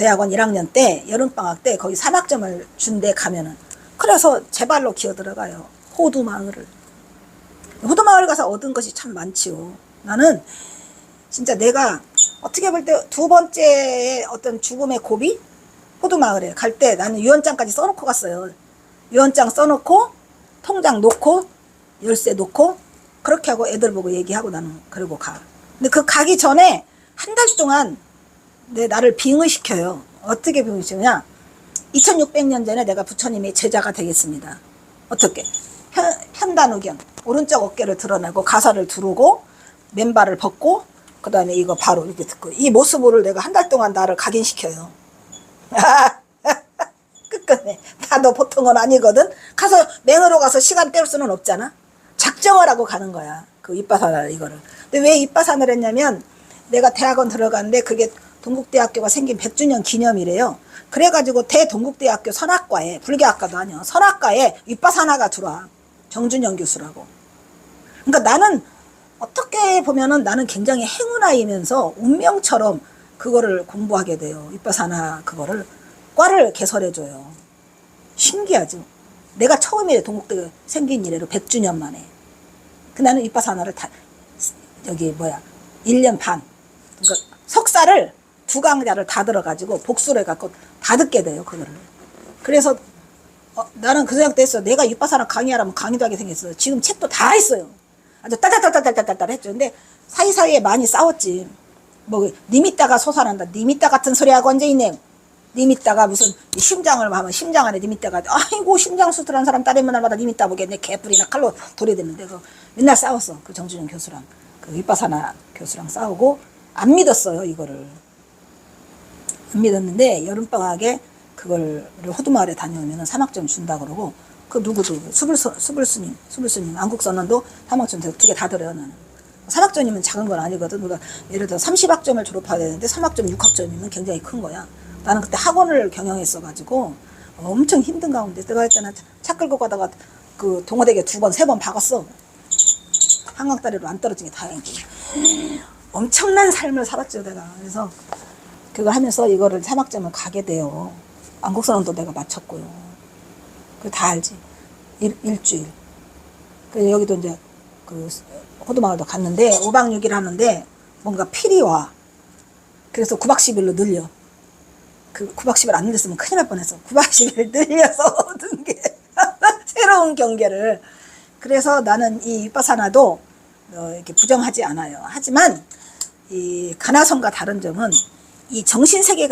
대학원 1학년 때 여름방학 때 거기 산악점을 준데 가면은 그래서 제 발로 기어 들어가요. 호두 마을을. 호두 마을 가서 얻은 것이 참 많지요. 나는 진짜 내가 어떻게 볼 때 두 번째 어떤 죽음의 고비 호두 마을에 갈 때 나는 유언장까지 써놓고 갔어요. 유언장 써놓고 통장 놓고 열쇠 놓고 그렇게 하고 애들 보고 얘기하고 나는 그러고 가. 근데 그 가기 전에 한 달 동안 내 나를 빙의시켜요. 어떻게 빙의시키냐? 2600년 전에 내가 부처님의 제자가 되겠습니다. 어떻게? 편, 편단우견. 오른쪽 어깨를 드러내고 가사를 두르고 맨발을 벗고 그 다음에 이거 바로 이렇게 듣고 이 모습을 내가 한 달 동안 나를 각인시켜요. 끝끝내. 나도 보통은 아니거든. 가서 맹으로 가서 시간 때울 수는 없잖아. 작정을 하고 가는 거야. 그 입바산을 이거를. 근데 왜 입바산을 했냐면 내가 대학원 들어갔는데 그게 동국대학교가 생긴 100주년 기념이래요. 그래가지고 대동국대학교 선악과에 불교학과도 아니야. 선악과에 입바산화가 들어와. 정준영 교수라고. 그러니까 나는 어떻게 보면은 나는 굉장히 행운아이면서 운명처럼 그거를 공부하게 돼요. 입바사나 그거를 과를 개설해줘요. 신기하죠. 내가 처음에 동국대 생긴 이래로 100주년 만에. 그 나는 입바사나를 다 여기 뭐야 1년 반. 그러니까 석사를 두 강좌를 다 들어가지고 복수를 해갖고 다 듣게 돼요. 그거를. 그래서 어, 나는 그 생각도 했어. 내가 입바사나 강의하라면 강의도 하게 생겼어. 지금 책도 다 했어요. 아주 따다다다다다다다 했죠. 근데 사이사이에 많이 싸웠지. 뭐, 님 있다가 솟아난다. 님 있다 같은 소리하고 언제 있네. 님 있다가 무슨 이 심장을 하면 심장 안에 님 있다가 아이고 심장 수술한 사람 딸이면 날마다 님 있다 보겠네. 개뿔이나 칼로 돌이대는데 그 맨날 싸웠어. 그 정준영 교수랑 그 윗바사나 교수랑 싸우고 안 믿었어요. 이거를. 안 믿었는데 여름방학에 그걸 호두마을에 다녀오면 사막점 준다 그러고 그 누구도 수불 수불 스님 수불 스님 안국 선언도 사막점 두개다 들어요 나는. 사막점이면 작은 건 아니거든. 누가 예를 들어 30학점을 졸업해야 되는데 3학점 6학점이면 굉장히 큰 거야. 나는 그때 학원을 경영했어 가지고 엄청 힘든 가운데 내가 했잖아 차 끌고 가다가 그 동호대교 두번 세 번 박았어. 한강다리로 안 떨어진 게 다행이지. 엄청난 삶을 살았죠 내가. 그래서 그거 하면서 이거를 사막점을 가게 돼요. 안국선언도 내가 마쳤고요. 그 다 알지. 일, 일주일. 그 여기도 이제 그 호두마을도 갔는데 5박 6일 하는데 뭔가 필이 와. 그래서 9박 10일로 늘려. 그 9박 10일 안 늘렸으면 큰일 날 뻔했어. 9박 10일 늘려서 얻은 게 새로운 경계를. 그래서 나는 이 윗바사나도 어, 이렇게 부정하지 않아요. 하지만 이 가나선과 다른 점은 이 정신 세계가